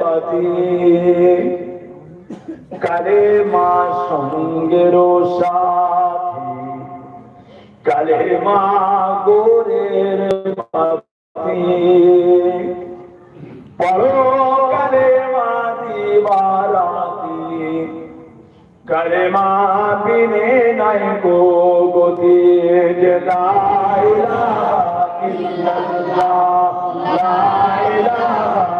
বাতি কালে মা সঙ্গের সাথী, কালে মা গোরের বাতি পড়ো কালে মা দিবারাতি, কালে মা বিনে নাই গো গতি যে লা ইলাহা ইল্লাল্লাহ লা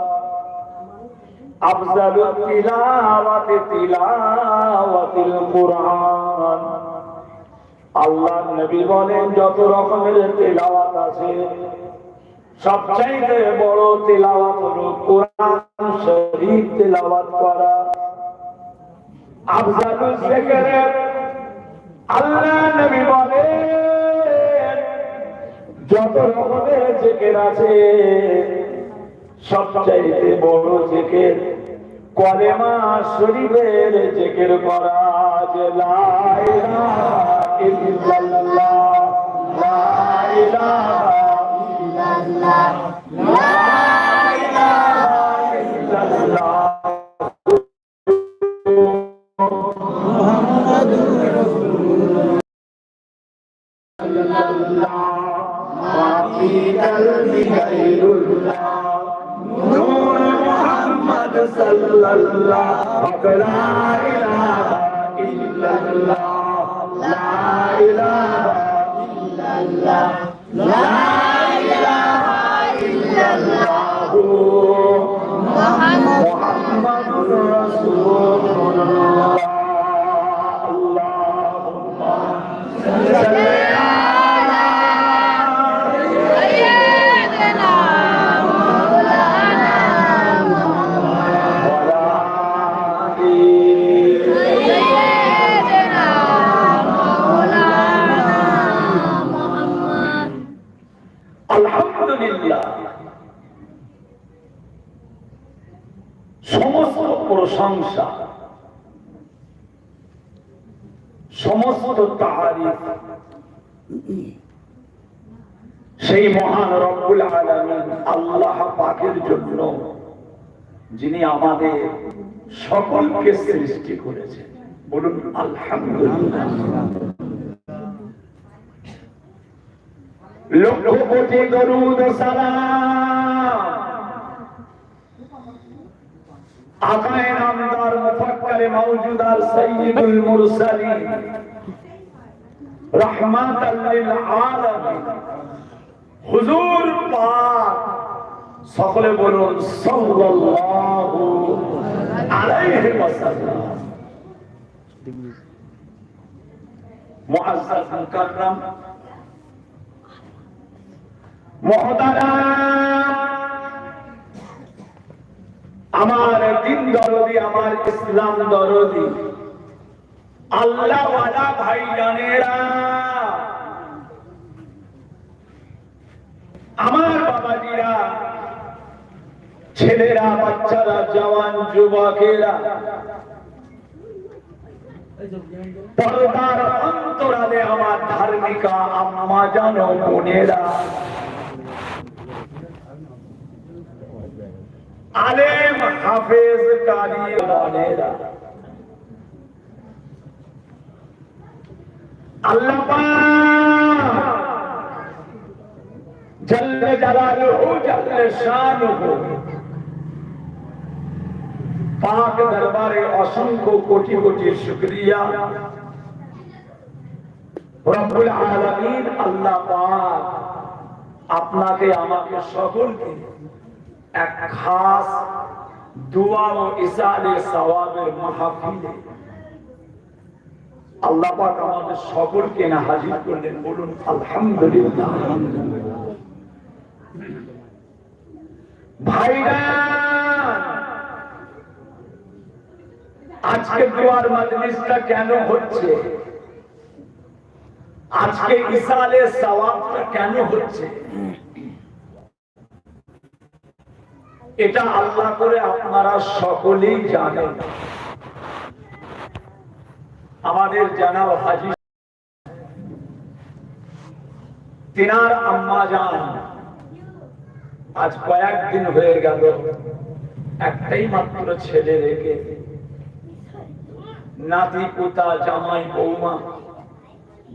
আফজালুত তিলাওয়াতে তিলাওয়াতিল কুরআন। আল্লাহর নবী বলেন, যত রকমের তেলাওয়াত আছে, সবচাইতে বড় তেলাওয়াত হলো কোরআন শরীফ তেলাওয়াত করা। আফজালুল জিকির আল্লাহ নবী বলেন, যত রকমের জিকির আছে, সবচাইতে বড় জিকির কলেমা শরীফের জেকের করা যে লাইলা ইল্লাল্লাহ লাইলা ইল্লাল্লাহ লাইলা ইল্লাল্লাহ মুহাম্মাদুর রাসূলুল্লাহ সাল্লাল্লাহু আলাইহি ওয়া সাল্লাম sallallahu la ilaha illallah la ilaha illallah la ilaha illallah Muhammadur Rasulullah আল্লাহ পাকের জন্য যিনি আমাদের সকলকে সৃষ্টি করেছেন। বলুন আলহামদুলিল্লাহ। লক্ষ হুজুর পাক। সকলে বলুন, সাল্লাল্লাহু আলাইহি ওয়াসাল্লাম। মুআজ্জাজ মুকাররম আমার দিন দরদি, আমার ইসলাম দরদি। আল্লাহ ভাই জানেরা আমার বাবাজিরা ছেলেরা বাচ্চারা জওয়ান যুবকেরা আমার ধার্মিকা আলেম হাফেজ জল্লে জালালুহু জল্লে শানুহু পাক দরবারে অসংখ্য কোটি কোটি শুকরিয়া রব্বুল আলামিন আল্লাহ পাক আপনাকে আমাকে সকলকে এক খাস দোয়া ও ইসালে সওয়াবের মাহফিলে আল্লাহ পাক আমাদের সকলকে না হাজির করলেন, বলুন আলহামদুলিল্লাহ। আজকে দোয়ার মাজলিসটা কেন হচ্ছে? আজকে ইসালে সওয়াবটা কেন হচ্ছে? এটা আল্লাহ করে আপনারা সকলেই জানেন। আমাদের জানা হাজি তিনার আম্মা জান। আজ কয়েকদিন হয়ে গেল, একটাই মাত্র ছেলে রেখে। নাতি, পোতা, জামাই, বৌমা,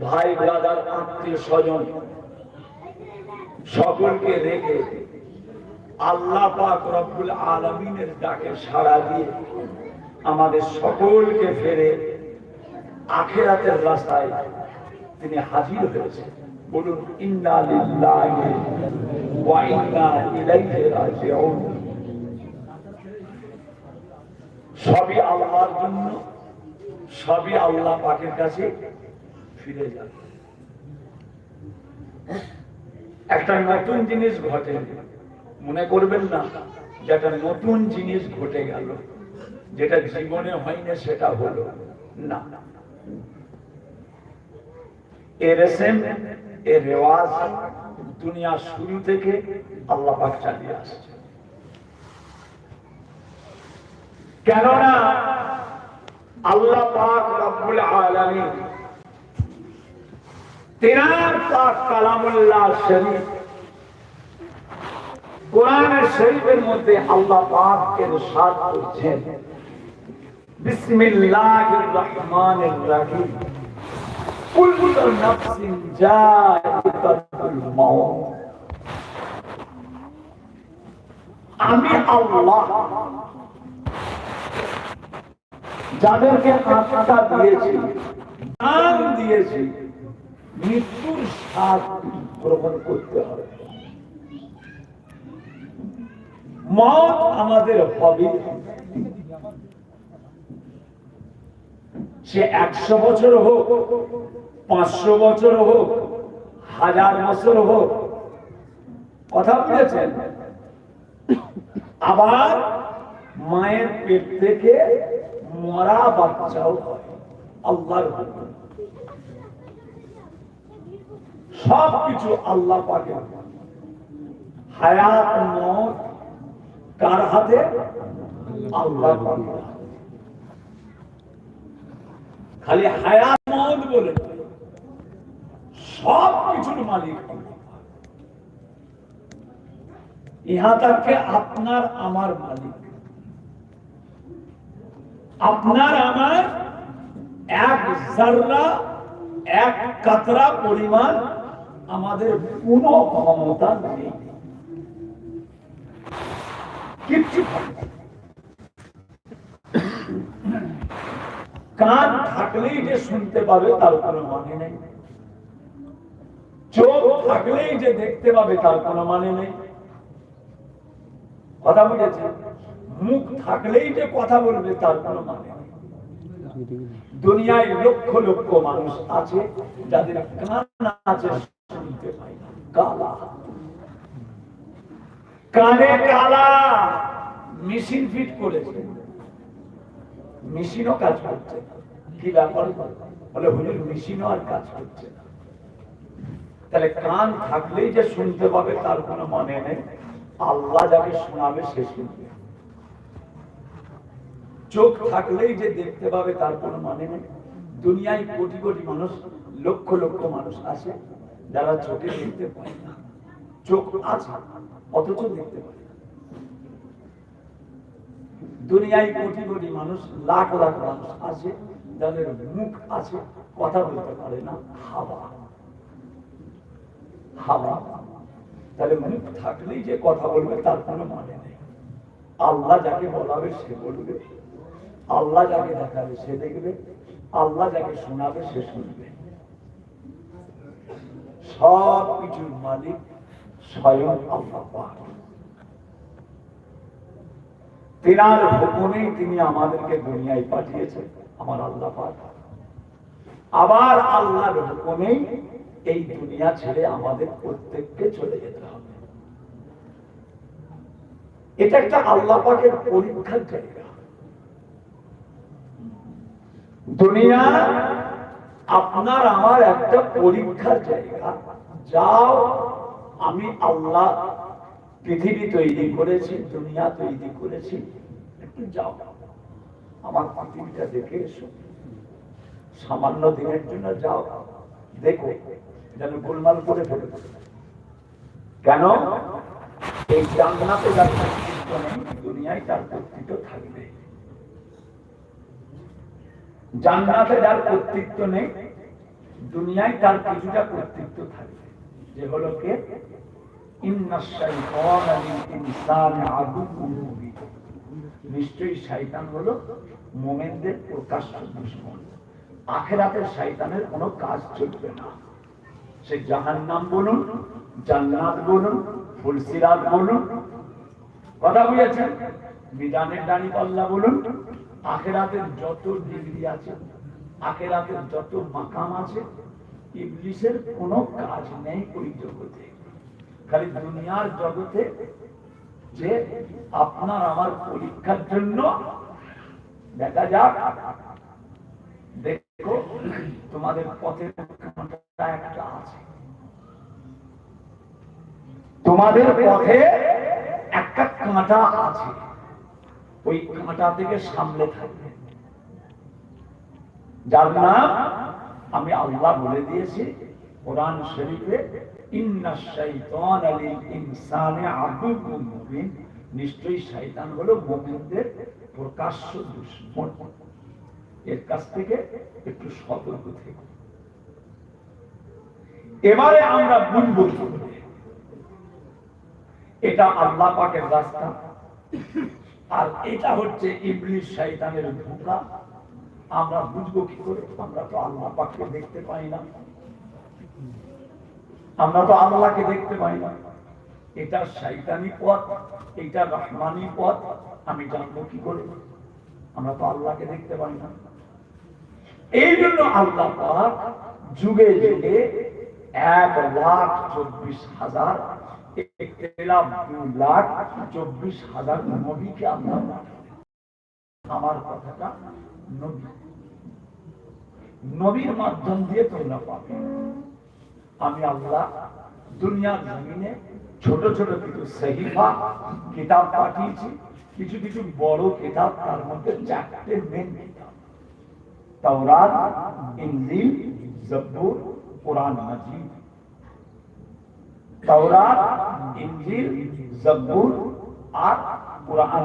ভাই, ব্রাদার, আত্মীয় স্বজন, সকলকে রেখে আল্লাহ পাক রব্বুল আলমিনের ডাকে সাড়া দিয়ে আমাদের সকলকে ফেরে আখেরাতের রাস্তায় তিনি হাজির হয়েছেন। বলুন, ইন্না লিল্লাহি ইন্না ইলাইহি রাজিউন সবই আল্লাহর জন্য, সবই আল্লাহ পাকের কাছে ফিরে যাবে একটা নতুন জিনিস ঘটে। মনে করবেন না যে একটা নতুন জিনিস ঘটে গেল, যেটা জীবনে হয়নি সেটা হলো না। এ রেসেম এ রেওয়াজ দুনিয়া শুরু থেকে আল্লাহ পাক চালিয়ে আসছে। কেননা আল্লাহ পাক রব্বুল আলামিন তেনার পাক কালামুল্লাহ শরীফ কোরআন শরীফের মধ্যে আল্লাহ পাক ইরশাদ করছেন। বিসমিল্লাহির রহমানির রহিম। আমি যাদেরকে আত্মা দিয়েছি, দান দিয়েছি, মৃত্যুর স্বাদ গ্রহণ করতে হবে। মত আমাদের হবে। সে একশো বছর হোক পাঁচশো বছর হোক, হাজার বছর হোক, কথা বলেছেন? আবার মায়ের পেট থেকে মরা বাচ্চাও সব কিছু আল্লাহ পাকে। হায়াত, মত, কার হাতে? আল্লাহ খালি হায়াত, মত বলে। সব কিছুর মালিক। ইহা তাকে আপনার, আমার মালিক। আপনার, আমার এক জাররা এক কাতরা পরিমাণ আমাদের কোনো ক্ষমতা নেই। কান থাকলেই যে শুনতে পাবে, তার কোনো মানে নেই। চোখ থাকলেই যে দেখতে পাবে তার কোনো মানে নেই। কথা বুঝেছে মুখ থাকলেই যে কথা বলবে তার কোনো মানে নেই। দুনিয়ায় লক্ষ লক্ষ মানুষ আছে যাদের কান আছে শুনতে পায় কালা। কানে কালা। মেশিন ফিট করেছে। মেশিনও কাজ করছে কি ব্যাপার? বলে হুজুর, মেশিনও আর কাজ করছে না। তাহলে কান থাকলেই যে শুনতে পাবে তার কোনো মানে নেই। আল্লাহ যাকে শোনাবে সে শুনবে। চোখ থাকলেই যে দেখতে পাবে তার কোনো মানে নেই। দুনিয়ায় কোটি কোটি মানুষ, লক্ষ লক্ষ মানুষ আছে যারা চোখে দেখতে পায় না। চোখ আছে, অথচ দেখতে পায় দুনিয়ায় কোটি কোটি মানুষ, লাখ লাখ মানুষ আছে, যাদের মুখ আছে, কথা বলতে পারে না, হাওয়া। হাওয়া তাহলে মুখ থাকলেই যে কথা বলবে তার কোনো মানে নেই। আল্লাহ যাকে বলাবে সে বলবে। আল্লাহ যাকে দেখাবে সে দেখবে। আল্লাহ যাকে শোনাবে সে শুনবে। সব কিছুর মালিক স্বয়ং আল্লাহ তিনার হুকুমেই তিনি আমাদেরকে দুনিয়ায় পাঠিয়েছেন, আমার আল্লাহ পাক। আবার আল্লাহর হুকুমেই এই দুনিয়া ছেড়ে আমাদের প্রত্যেককে চলে যেতে হবে। এটা একটা আল্লাহ পাকের পরীক্ষার জায়গা। দুনিয়া আপনার আমার একটা পরীক্ষার জায়গা। যাও, আমি আল্লাহ পৃথিবী তৈরি করেছি, দুনিয়া তৈরি করেছি। একটু যাও। আমার পৃথিবীটা দেখে এসো। সামান্য দিনের জন্য যাও। দেখো। যেন গোলমাল করে ফেলে কেন? এই নেই দুনিয়ায় তার থাকবে। যার কর্তৃত্ব নেই, দুনিয়ায় তার কিছুটা কর্তৃত্ব থাকবে। যে হলো কে? নিশ্চয়ই শয়তান হলো মোমেনদের প্রকাশ্য দুশ্মন। আখেরাতের শয়তানের কোনো কাজ চলবে না। সে জাহান্নাম বলুন, জান্নাত বলুন ফুলসিরাত বলুন। কথা বুঝেছেন? বিধানের দাঁড়ি পাল্লা বলুন, আখেরাতের যত ডিগ্রি আছে, আখেরাতের যত মাকাম আছে ইবলিসের কোনো কাজ নেই ওই জগতে। খালি দুনিয়ার জগতে যে আপনার আমার পরীক্ষার জন্য দেখা যাক। দেখো, তোমাদের পথের তোমাদের পথে একটা কাঁটা আছে। ওই কাঁটা থেকে সামলে থাকবে। যার নাম আমি আল্লাহ বলে দিয়েছি কোরআন শরীফে নিশ্চয়ই প্রকাশ্য দুশমন। এর কাছ থেকে একটু সতর্ক থেকো। এবারে আমরা বুঝব এটা আল্লাহ পাকের রাস্তা। আর এটা হচ্ছে ইবলিশ শয়তানের ধোঁকা আমরা বুঝব কি করে? আমরা তো আল্লাহ পাককে দেখতে পাই না। আমরা তো আল্লাহকে দেখতে পাই না। এটা শৈতানি পথ, এটা রহমানি পথ। আমি জানব কি করে? আমরা তো আল্লাহকে দেখতে পাই না। এই জন্য আল্লাহ পাক যুগে যুগে এক লাখ চব্বিশ হাজার একতেলাম দু লাখ চব্বিশ হাজার নবীকে আল্লাহ পাঠালেন। আমার কথাটা নবী। নবীর মাধ্যম দিয়ে তোমরা পাবে। আমি আল্লাহ দুনিয়ার জমিনে ছোট ছোট কিছু সহিফা, কিতাব পাঠিয়েছি। কিছু কিছু বড় কিতাব, তার মধ্যে চারটে মেন কিতাব। তাওরাত, ইনজিল, জব্বুর কোরআন মাজিদ তাওরাত ইনজিল আর কোরআন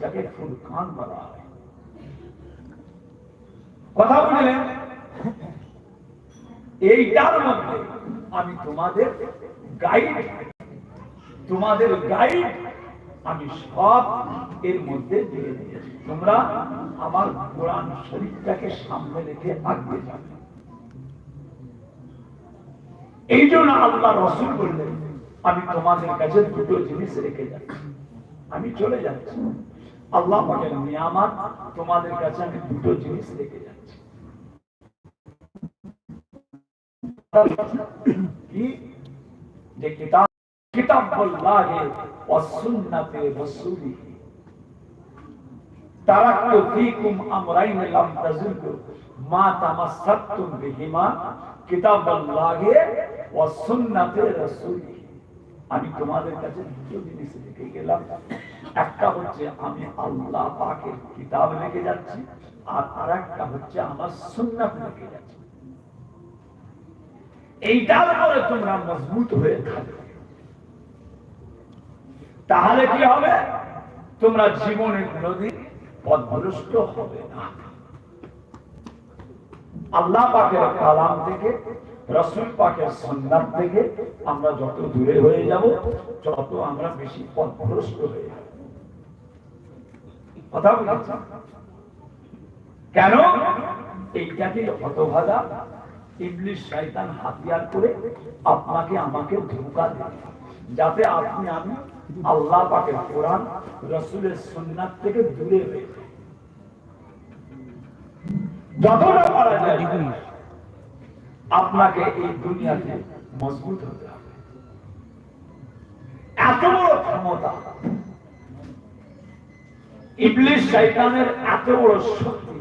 যাকে ফুরকান বলা হয় কথা বুঝলেন এইটার মধ্যে আমি তোমাদের গাইড তোমাদের গাইড আমি সব এর মধ্যে দিয়ে দিয়েছি তোমরা আমার কোরআন শরীফটাকে সামনে রেখে আগিয়ে যাবে এই জন্য আল্লাহ রসুল বললেন, আমি তোমাদের কাছে দুটো জিনিস রেখে যাচ্ছি। আমি চলে যাচ্ছি। আল্লাহ পাকের নিয়ামাত, তোমাদের কাছে আমি দুটো জিনিস রেখে যাচ্ছি। কি? যে কিতাব কিতাব আল্লাহে ওয়া সুন্নাতে রাসূলিহি তারাকতু আমি তোমাদের কাছে দুটো জিনিস রেখে গেলাম। একটা হচ্ছে আমি আল্লাহ পাকের কিতাব রেখে যাচ্ছি আর আরেকটা হচ্ছে আমার সুন্নাত রেখে যাচ্ছি। এইটার পরে তোমরা মজবুত হয়ে থাকবে। তাহলে কি হবে? তোমরা জীবনে কোনদিন পদভ্রষ্ট হবে না। আল্লাহ পাকের কালাম থেকে, রসুল পাকের সন্ন্যাস থেকে আমরা যত দূরে হয়ে যাব, তত আমরা বেশি পথভ্রষ্ট হয়ে যাব। কথা বুঝেছ কেন? এইটাকে হতভাগা ইংলিশ শয়তান হাতিয়ার করে আপনাকে আমাকে ধোকা দেয় যাতে আপনি আমি আল্লাহ পাকের কোরআন, রসুলের সুন্নাত থেকে দূরে হয়ে যতটা পারা যায়, আপনাকে এই দুনিয়াতে মজবুত হতে হবে। এত বড় ক্ষমতা ইবলিশ শয়তানের এত বড় শক্তি,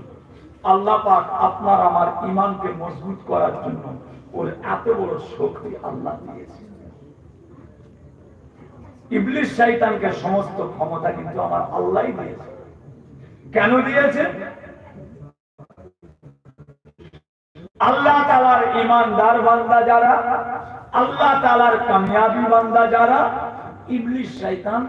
আল্লাহ পাক আপনার আমার ইমানকে মজবুত করার জন্য ওর এত বড় শক্তি আল্লাহ দিয়েছে ইবলিশ শয়তানকে সমস্ত ক্ষমতা কিন্তু আমার আল্লাহই দিয়েছে। কেন দিয়েছে? আল্লাহ তালার ইমানদার বান্দা যারা, আল্লাহ তালার কামিয়াবি বান্দা যারা ইবলিশ শয়তান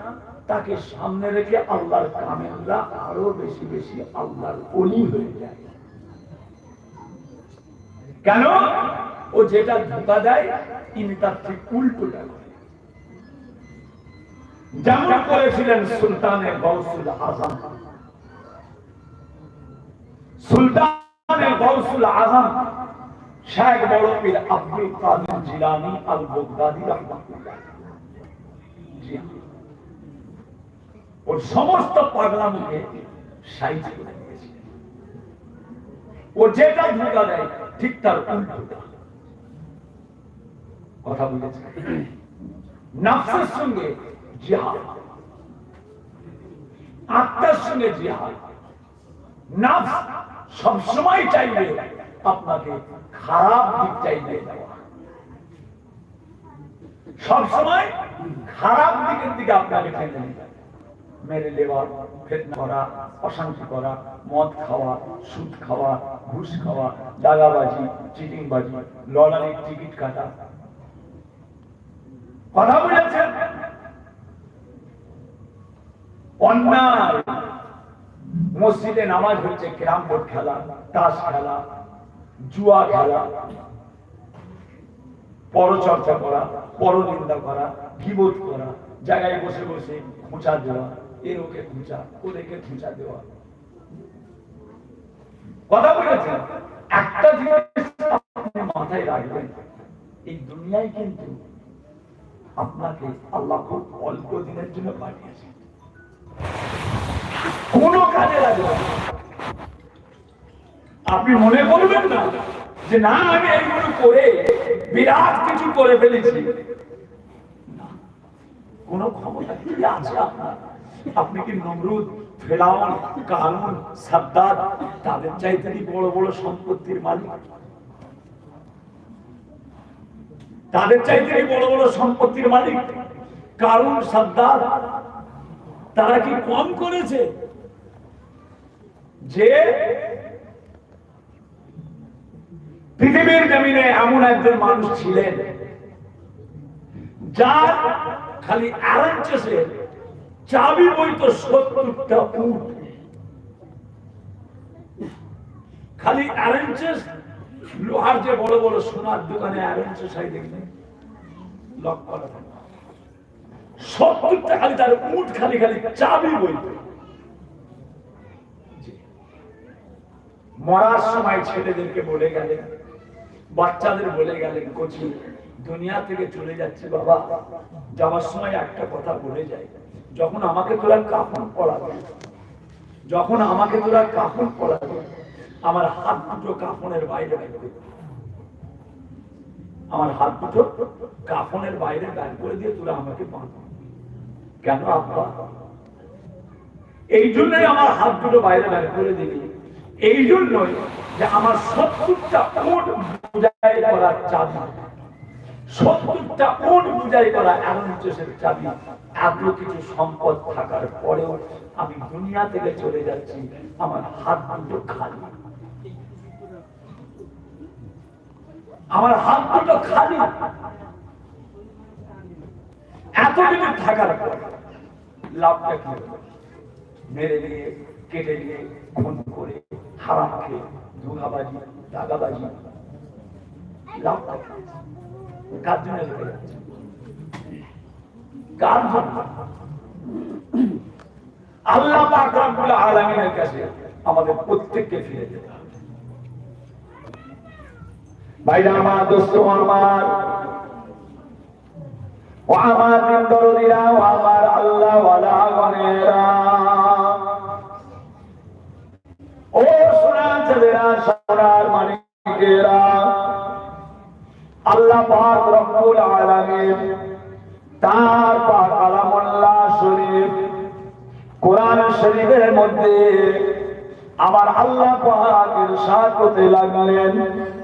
তাকে সামনে রেখে আল্লাহর কামেলরা আরও বেশি বেশি আল্লাহর অলি হয়ে যায়। কেন? ও যেটা ধোকা দেয়, তিনি তার ঠিক উল্টোটা করে। যেমন করেছিলেন গৌসুল আজম গৌসুল আজম শেখ বড় পীর আব্দুল কাদের আল হ্যাঁ। ওর সমস্ত পাগলামকে সাইজ করে ও যেটা ধোকা দেয়, ঠিক তার উল্টোটা। কথা বুঝেছে নাফসের সঙ্গে আত্মার সঙ্গে জিহাদ। সবসময় চাইবে আপনাকে খারাপ দিক চাইবে সবসময় খারাপ দিকের দিকে আপনাকে মেরে দেওয়া করা, অশান্তি করা, মদ খাওয়া, সুদ খাওয়া, ঘুষ খাওয়া, দাগাবাজি, চিটিংবাজি লড়াইয়ের টিকিট কাটা। কথা বুঝেছেন অন্যায়। মসজিদে নামাজ হচ্ছে ক্যারাম বোর্ড খেলা, তাস খেলা, জুয়া খেলা, পরচর্চা করা, পরনিন্দা করা গিবোধ করা, জায়গায় বসে বসে খুঁচা দেওয়া এর ওকে খুঁচা ওদেরকে খুঁচা দেওয়া। কথা বলেছেন? একটা জিনিস মাথায় রাখবেন, এই দুনিয়ায় কিন্তু আপনাকে আল্লাহ খুব অল্প দিনের জন্য পাঠিয়েছে কাজে লাগবে আপনি মনে করবেন না যে না, আমি এইগুলো করে বিরাট কিছু করে ফেলেছি। কোন ক্ষমতা কি আছে আপনি কি নমরুদ, ফেরাউন, কারুন তাদের চাইতে কি বড় বড় সম্পত্তির মালিক? তাদের চাইতে বড় বড় সম্পত্তির মালিক? কারুন সাদ্দার তারা কি কম করেছে? যে পৃথিবীর জমিনে এমন একজন মানুষ ছিলেন, যার খালি চাবি বইতো সত্তরটা উঠ খালি অ্যারেঞ্চেস লোহার যে বড় বড় সোনার দোকানে অ্যারেঞ্চেস হয় লক করা খালি তার উঠ খালি খালি চাবি মরার সময় ছেলেদেরকে বলে বাচ্চাদের বলে কচি, দুনিয়া থেকে চলে যাচ্ছে বাবা। যাওয়ার সময় একটা কথা বলে যায়, যখন আমাকে তোরা কাপড় পড়াবে, যখন আমাকে তোরা কাপড় পড়াবে, আমার হাত দুটো কাফনের বাইরে দিবে। আমার হাত দুটো কাফনের বাইরে বের করে দিয়ে তোরা আমাকে বাঁধ কেন আব্বা এই জন্যই আমার হাত দুটো বাইরে বের করে দিবি। এই জন্যই যে আমার সত্তরটা উট বুঝাই করার চাবি। সত্তরটা উট বুঝাই করা এমন চেষের চাবি। এত কিছু সম্পদ থাকার পরেও আমি দুনিয়া থেকে চলে যাচ্ছি, আমার হাত দুটো খালি। আমার হাত দুটো খালি। এত কিছু থাকার পর লাভটা কি মেরে দিয়ে, কেটে দিয়ে, খুন করে, হারাম খেয়ে দাগাবাজি আল্লাহ কাছে আমাদের প্রত্যেককে ফিরে যেতে হবে। ভাইরা আমার দোস্ত, আমার ও আমার দরদিরা ও আমার আল্লাহ ওয়ালা গনেরা ও সোনা ছেলেরা, সোনার মানিকেরা আল্লাহ পাক রব্বুল আলামিন তার পাক মধ্যে আমার আল্লাহ পাকের সাথে লাগলেন।